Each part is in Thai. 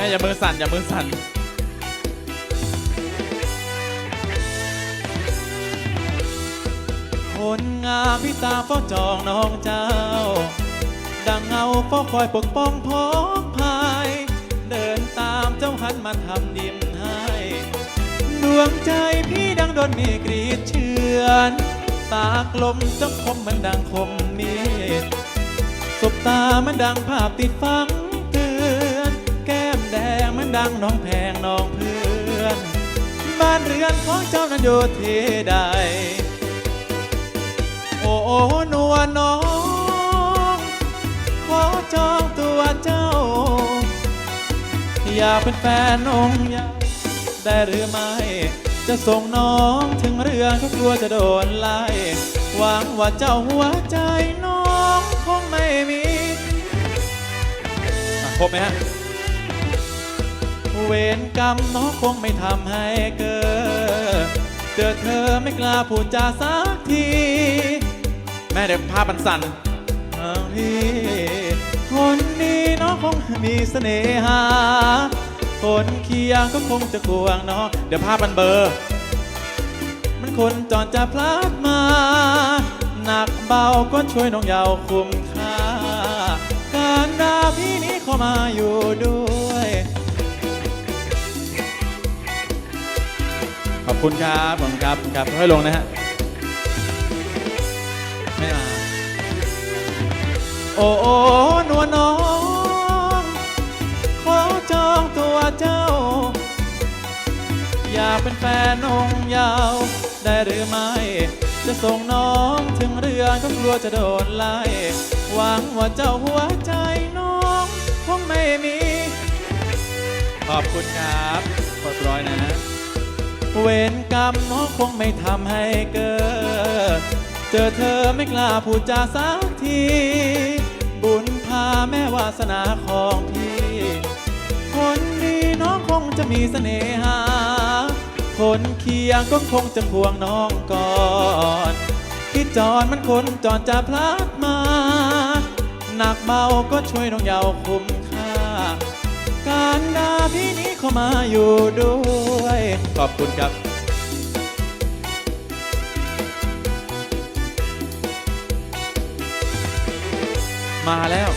ม่อย่ามือสั่นอย่ามือสั่นคนงามพิตาเฝ้าจองน้องเจ้า ดังเงาเฝ้าคอยปกป้องพ้องพาย เดินตามเจ้าหันมาทำดิมให้ ดวงใจพี่ดังโดนมีกรีดเชือนตากลมเจ้าคมมันดังคมมีดสบตามันดังภาพติดฟังังน้องแพงน้องเพื่อน บ้านเรือนของเจ้านั้นโยเทใด โอ้หนัวน้อง ขอจองตัวเจ้า อยากเป็นแฟนองค์ยาได้หรือไม่ จะส่งน้องถึงเรือนก็กลัวจะโดนไล่หวังว่าเจ้าหัวใจน้องคงไม่มีครบไหมฮะ เวรกรรมน้องคงไม่ทำให้เกิด เจอเธอไม่กล้าพูดจาสักที แม่เดี๋ยวภาพมันสั่นเอาพี่คนนี้น้องคงมีเสน่หา คนเคียงก็คงจะกวงน้องเดี๋ยวภาพมันเบอร์มันคนจอนจะพลาดมา หนักเบาก็ช่วยน้องเยาวคุ้มค่า การดาพี่นี้เข้ามาอยู่ด้วย อบคุณครับผมครับขอบคุณครับค่อยลงนะฮะไม่มาโอ้โอ้นวลน้องขอจองตัวเจ้า อยากเป็นแฟนองค์ยาว ได้หรือไม่ จะส่งน้องถึงเรือนก็กลัวจะโดนไล่หวังว่าเจ้าหัวใจน้องคงไม่มี ขอบคุณครับขอบร้อยนะ เวรกรรมน้องคงไม่ทำให้เกิด เจอเธอไม่กล้าพูดจาสักที บุญพาแม่วาสนาของพี่ คนดีน้องคงจะมีเสน่หา คนเคียงก็คงจะพวงน้องก่อนที่จอนมันคนจอนจะพลัดมา หนักเบาก็ช่วยน้องเยาวคุ้มค่า การดาพี่นี้เข้ามาอยู่ด้วย ขอบคุณครับ มาแล้ว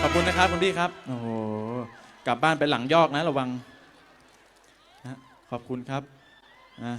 ขอบคุณนะครับคุณพี่ครับ โอ้โห กลับบ้านไปหลังยอกนะระวังนะขอบคุณครับนะ